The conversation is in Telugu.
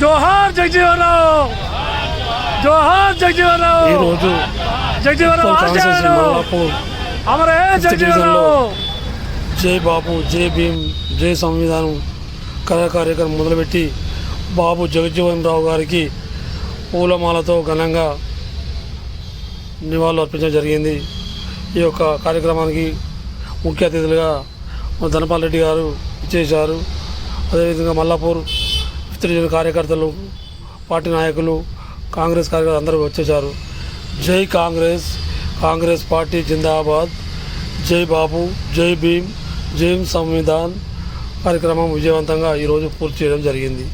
జోహార్ జగజీవనరావు! జోహార్ జగజీవనరావు! ఈరోజు జగజీవనరావు అమరే జగజీవనరావు! జై బాబు జై భీమ్ జై సంవిధానం కళా కార్యక్రమం మొదలుపెట్టి బాబు జగజ్జీవన్ రావు గారికి పూలమాలతో ఘనంగా నివాళులు అర్పించడం జరిగింది. ఈ యొక్క కార్యక్రమానికి ముఖ్య అతిథులుగా ధనపాల్ రెడ్డి గారు ఇచ్చేశారు అదేవిధంగా మల్లాపూర్ ఫిఫ్త్ కార్యకర్తలు పార్టీ నాయకులు కాంగ్రెస్ కార్యకర్తలు అందరూ వచ్చేసారు జై కాంగ్రెస్ కాంగ్రెస్ పార్టీ జిందాబాద్ జై బాబు జై భీమ్ జై సంవిధాన్ కార్యక్రమం విజయవంతంగా ఈరోజు పూర్తి చేయడం జరిగింది